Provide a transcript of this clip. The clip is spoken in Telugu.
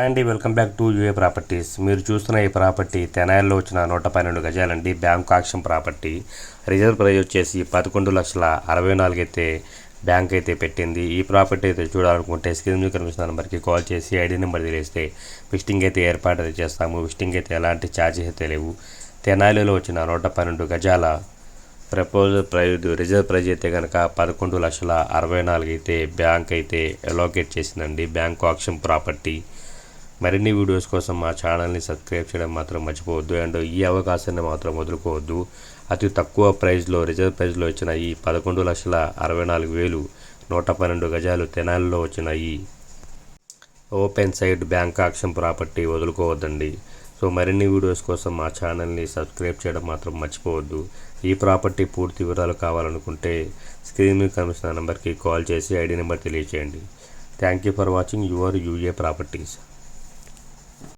అండి welcome back to UA properties. మీరు చూస్తున్న ఈ ప్రాపర్టీ తెనాయిల్లో వచ్చిన నూట పన్నెండు గజాలండి bank auction property. Reserve price వచ్చేసి పదకొండు లక్షల అరవై నాలుగు అయితే బ్యాంక్ అయితే పెట్టింది. ఈ ప్రాపర్టీ అయితే చూడాలనుకుంటే స్క్రీన్ మీద కనిపిస్తున్న నెంబర్కి కాల్ చేసి ఐడి నెంబర్ తెలిస్తే విస్టింగ్ అయితే ఏర్పాటు అయితే చేస్తాము. విస్టింగ్ అయితే ఎలాంటి ఛార్జెస్ అయితే లేవు. తెనాలిలో వచ్చిన నూట పన్నెండు గజాల ప్రపోజల్ ప్రైజ్ రిజర్వ్ ప్రైజ్ అయితే కనుక పదకొండు లక్షల అరవై నాలుగు అయితే బ్యాంక్ అయితే అలోకేట్ చేసిందండి. Bank auction property. మరిన్ని వీడియోస్ కోసం మా ఛానల్ని సబ్స్క్రైబ్ చేయడం మాత్రం మర్చిపోవద్దు. అండ్ ఈ అవకాశాన్ని మాత్రం వదులుకోవద్దు. అతి తక్కువ ప్రైస్లో రిజర్వ్ ప్రైస్లో వచ్చిన ఈ పదకొండు లక్షల అరవై నాలుగు వేలు నూట పన్నెండు గజాలు తెనాలిలో వచ్చినాయి open side bank auction property వదులుకోవద్దండి. So మరిన్ని వీడియోస్ కోసం మా ఛానల్ని సబ్స్క్రైబ్ చేయడం మాత్రం మర్చిపోవద్దు. ఈ ప్రాపర్టీ పూర్తి వివరాలు కావాలనుకుంటే స్క్రీన్ మీద నెంబర్కి కాల్ చేసి ఐడి నెంబర్ తెలియచేయండి. Thank you for watching your UA properties.